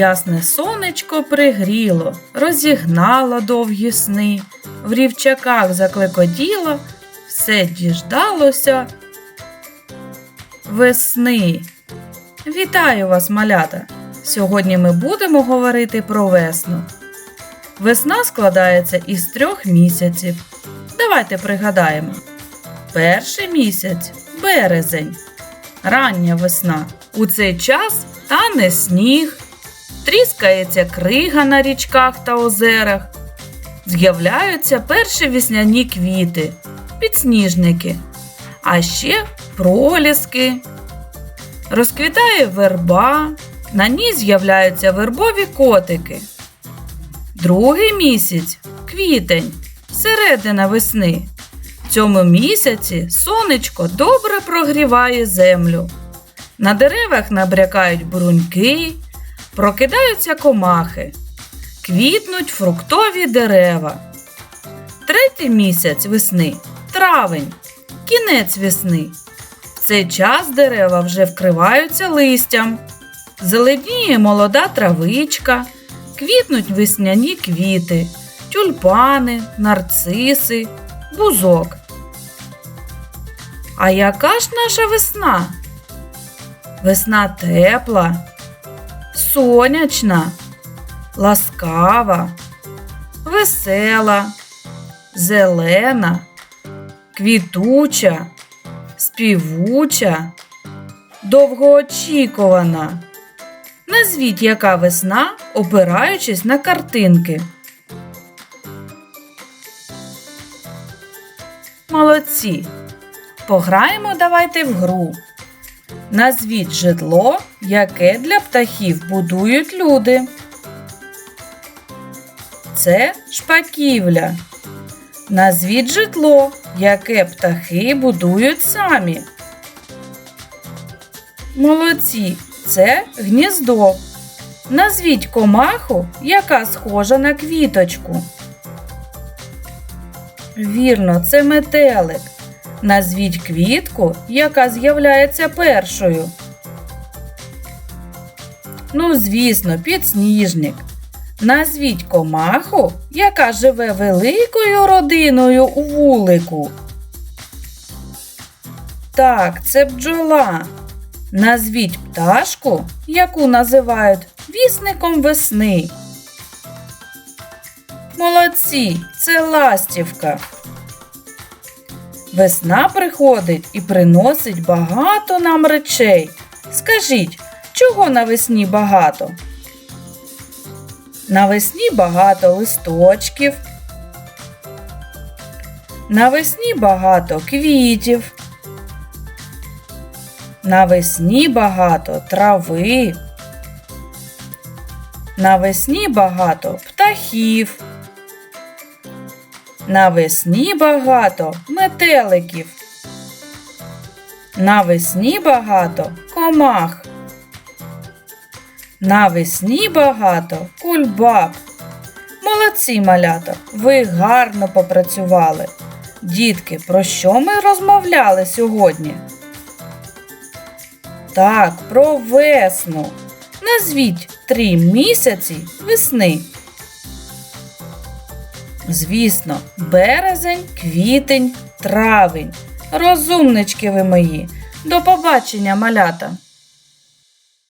Ясне сонечко пригріло, розігнало довгі сни, в рівчаках заклекотіло, все діждалося весни. Вітаю вас, малята! Сьогодні ми будемо говорити про весну. Весна складається із трьох місяців. Давайте пригадаємо. Перший місяць березень, рання весна. У цей час тане сніг, тріскається крига на річках та озерах. З'являються перші весняні квіти, підсніжники, а ще проліски. Розквітає верба, на ній з'являються вербові котики. Другий місяць квітень, середина весни. В цьому місяці сонечко добре прогріває землю. На деревах набрякають бруньки, прокидаються комахи, квітнуть фруктові дерева. Третій місяць весни травень, кінець весни. В цей час дерева вже вкриваються листям, зеленіє молода травичка, квітнуть весняні квіти, тюльпани, нарциси, бузок. А яка ж наша весна? Весна тепла, сонячна, ласкава, весела, зелена, квітуча, співуча, довгоочікувана. Назвіть, яка весна, опираючись на картинки. Молодці. Пограємо давайте в гру. Назвіть житло, яке для птахів будують люди. Це шпаківля. Назвіть житло, яке птахи будують самі. Молодці, це гніздо. Назвіть комаху, яка схожа на квіточку. Вірно, це метелик. Назвіть квітку, яка з'являється першою. Ну, звісно, підсніжник. Назвіть комаху, яка живе великою родиною у вулику. Так, це бджола. Назвіть пташку, яку називають вісником весни. Молодці, це ластівка. Весна приходить і приносить багато нам речей. Скажіть, чого навесні багато? Навесні багато листочків. Навесні багато квітів. Навесні багато трави. Навесні багато птахів. Навесні багато метеликів. Навесні багато комах. Навесні багато кульбаб. Молодці малята, ви гарно попрацювали. Дітки, про що ми розмовляли сьогодні? Так, про весну. Назвіть три місяці весни. Звісно, березень, квітень, травень. Розумнички ви мої. До побачення, малята!